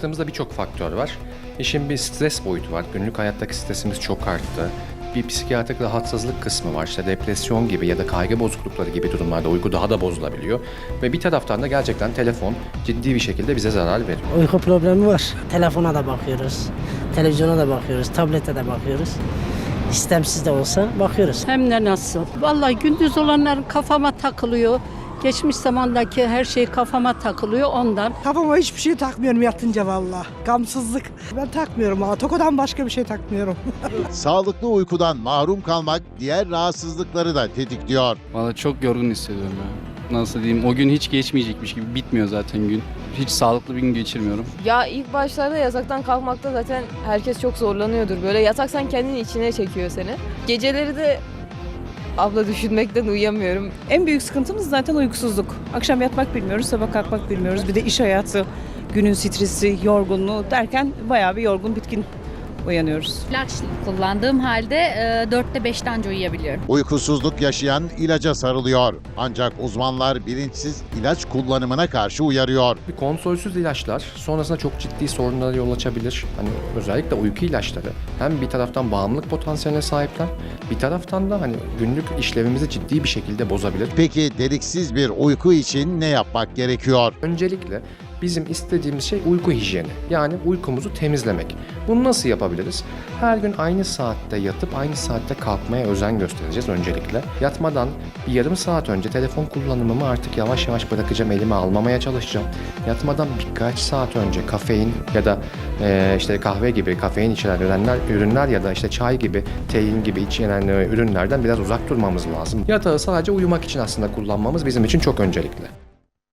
Baktığımızda birçok faktör var. İşin bir stres boyutu var. Günlük hayattaki stresimiz çok arttı. Bir psikiyatrik rahatsızlık kısmı var. İşte depresyon gibi ya da kaygı bozuklukları gibi durumlarda uyku daha da bozulabiliyor. Ve bir taraftan da gerçekten telefon ciddi bir şekilde bize zarar veriyor. Uyku problemi var. Telefona da bakıyoruz. Televizyona da bakıyoruz. Tablete de bakıyoruz. İstemsiz de olsa bakıyoruz. Hem de nasıl. Vallahi gündüz olanlar kafama takılıyor. Geçmiş zamandaki her şey kafama takılıyor ondan. Kafama hiçbir şey takmıyorum yatınca valla. Gamsızlık. Ben takmıyorum ha. Tokodan başka bir şey takmıyorum. Sağlıklı uykudan mahrum kalmak diğer rahatsızlıkları da tetikliyor. Valla çok yorgun hissediyorum ya. Nasıl diyeyim o gün hiç geçmeyecekmiş gibi bitmiyor zaten gün. Hiç sağlıklı bir gün geçirmiyorum. Ya ilk başlarda yataktan kalkmakta zaten herkes çok zorlanıyordur. Böyle yatak sen kendini içine çekiyor seni. Geceleri de abla düşünmekten uyuyamıyorum. En büyük sıkıntımız zaten uykusuzluk. Akşam yatmak bilmiyoruz, sabah kalkmak bilmiyoruz. Bir de iş hayatı, günün stresi, yorgunluğu derken bayağı bir yorgun, bitkin uyanıyoruz. İlaç kullandığım halde e, 4'te 5'te anca uyuyabiliyorum. Uykusuzluk yaşayan ilaca sarılıyor. Ancak uzmanlar bilinçsiz ilaç kullanımına karşı uyarıyor. Bir kontrolsüz ilaçlar sonrasında çok ciddi sorunlara yol açabilir. Hani özellikle uyku ilaçları hem bir taraftan bağımlılık potansiyeline sahipler, bir taraftan da hani günlük işlevimizi ciddi bir şekilde bozabilir. Peki deliksiz bir uyku için ne yapmak gerekiyor? Öncelikle bizim istediğimiz şey uyku hijyeni. Yani uykumuzu temizlemek. Bunu nasıl yapabiliriz? Her gün aynı saatte yatıp aynı saatte kalkmaya özen göstereceğiz öncelikle. Yatmadan bir yarım saat önce telefon kullanımımı artık yavaş yavaş bırakacağım, elime almamaya çalışacağım. Yatmadan birkaç saat önce kafein ya da eee, işte kahve gibi kafein içeren ürünler, ürünler ya da işte çay gibi, tein gibi içeren e, ürünlerden biraz uzak durmamız lazım. Yatağı sadece uyumak için aslında kullanmamız bizim için çok öncelikli.